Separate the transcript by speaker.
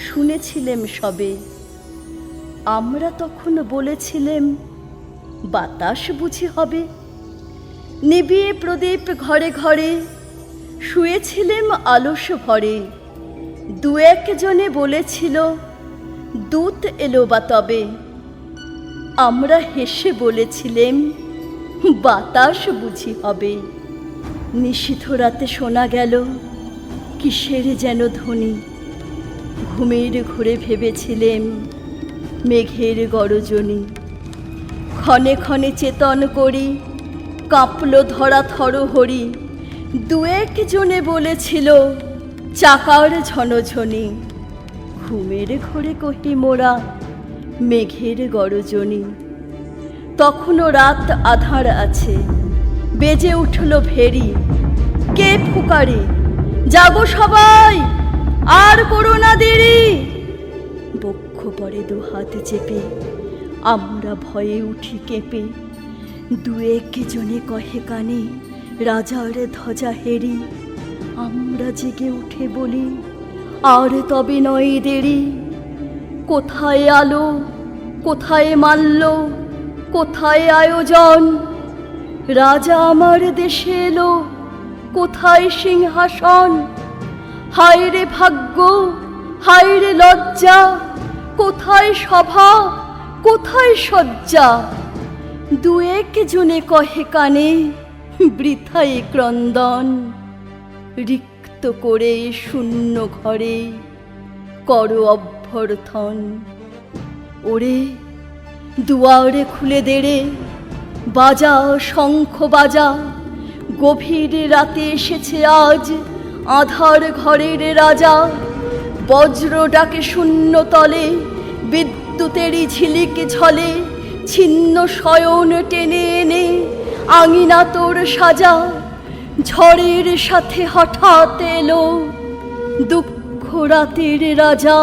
Speaker 1: শুনেছিলেম সবে। আমরা তখন বলেছিলেম, বাতাস বুঝি হবে। নিবিয়ে প্রদীপ ঘরে ঘরে শুয়েছিলেম আলস ভরে। দু একজনে বলেছিল, দূত এলো বা তবে। আমরা হেসে বলেছিলেম, বাতাস বুঝি হবে। নিশীথ রাতে শোনা গেল, কিসের যেন ধ্বনি। ঘুমের ঘুরে ভেবেছিলেন মেঘের গরজনী। ক্ষণে ক্ষণে চেতন করি, কাঁপল ধরা থর হরি। দু জনে বলেছিল, চাকার ঝনঝনি। ঘুমের ঘরে কহি মোরা মেঘের গরজনী। তখনও রাত আধার আছে, বেজে উঠল ভেরি। কে ফুকারে? জাগো সবাই! বক্ষ পরে দু হাত চেপে, আমরা ভয়ে উঠি কেঁপে। দু জনে কহে কানে, রাজার ধ্বজা হেরি। আমরা জেগে উঠে বলি, আর তবে নয় দেরি। কোথায় আলো, কোথায় মাল্য, কোথায় আয়োজন? রাজা আমার দেশে এলো, কোথায় সিংহাসন? হায় রে ভাগ্য হায় রে লজ্জা কোথায় সভা, কোথায় শয্যা? দু এক জনে কহে কানে বৃথায় ক্রন্দন রিক্ত করে শূন্য ঘরে কর অভ্যর্থন। ওরে, দুয়ারে খুলে দেড়ে বাজা শঙ্খ বাজা। গভীর রাতে এসেছে আজ আধার ঘরের রাজা। বজ্র ডাকে শূন্য তলে বিদ্যুতেরই ঝিলিক ঝলে ছিন্ন শয়ন টেনে এনে আঙিনা তোর সাজা। ঝড়ের সাথে হঠাৎ এলো দুঃখ রাতের রাজা।